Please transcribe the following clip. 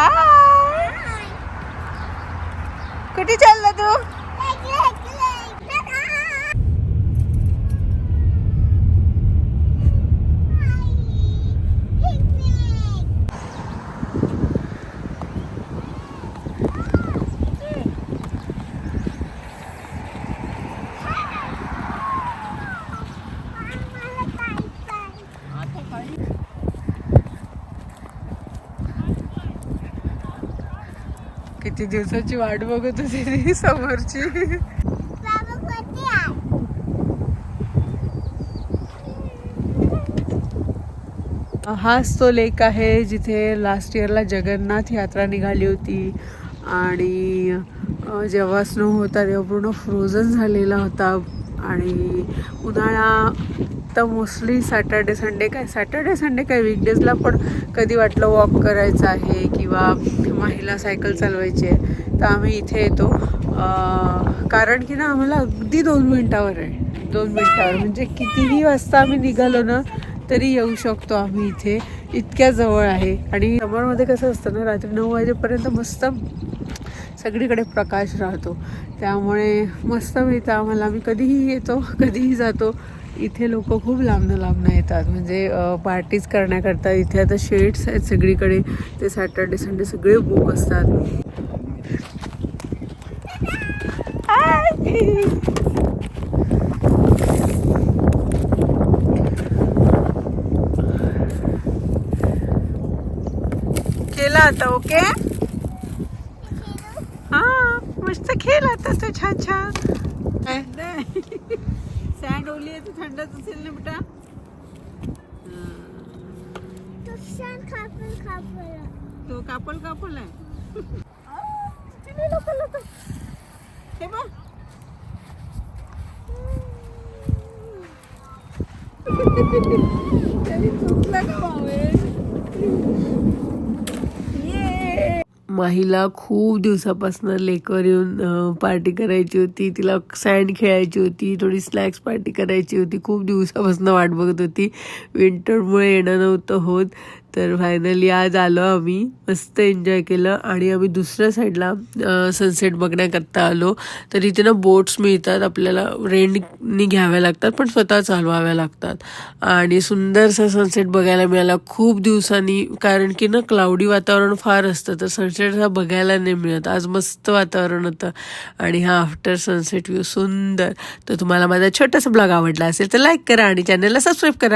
हाय कुठे चालला तू? किती दिवसाची वाट बघत होती ती समोरची. हाच तो लेक आहे जिथे लास्ट इयरला जगन्नाथ यात्रा निघाली होती. आणि जेव्हा स्नो होता तेव्हा पूर्ण फ्रोझन झालेला होता. आणि उन्हाळा तर मोस्टली सॅटर्डे संडे काय? सॅटर्डे संडे काय? विकडेजला पण कधी वाटलं वॉक करायचं आहे किंवा महिला सायकल चालवायची आहे तर आम्ही इथे येतो. कारण की ना आम्हाला अगदी दोन मिनटावर आहे. दोन मिनटावर. म्हणजे कितीही वाजता आम्ही निघालो ना तरी येऊ शकतो आम्ही इथे. इतक्या जवळ आहे. आणि समरमध्ये कसं असतं ना रात्री नऊ वाजेपर्यंत मस्त सगळीकडे प्रकाश राहतो. त्यामुळे मस्त मिळतं आम्हाला. आम्ही कधीही येतो कधीही जातो. इथे लोक खूप लांबनं लांबनं येतात. म्हणजे पार्टीज करण्याकरता इथे आता शेड्स आहेत सगळीकडे. ते सॅटर्डे संडे सगळे बुक असतात. केला आता ओके? हा मस्त खेळ आता तो छान छान. सँड ओली आहे तर थंडच असेल ना बेटा? तो कापल कापल आहे. हे बघ. तरी माहीला खूप दिवसापासून लेकर येऊन पार्टी करायची होती. तिला सँड खेळायची होती थोडी स्नॅक्स पार्टी करायची होती. खूप दिवसापासून वाट बघत होती. विंटरमुळे येणं नव्हतं होत. तर फायनली आज आलो आम्ही. मस्त एन्जॉय केलं. आणि आम्ही दुसऱ्या साईडला सनसेट बघण्याकरता आलो. तर इथे ना बोट्स मिळतात. आपल्याला रेंटनी घ्याव्या लागतात पण स्वतः चालवाव्या लागतात. आणि सुंदरसा सनसेट बघायला मिळाला. खूप दिवसांनी कारण की ना क्लाउडी वातावरण फार असतं. तर सनसेट हा बघायला नाही मिळत. आज मस्त वातावरण होतं. आणि हा आफ्टर सनसेट व्ह्यू सुंदर. तर तुम्हाला माझा छोटासा ब्लॉग आवडला असेल तर लाईक करा आणि चॅनलला सबस्क्राईब करा.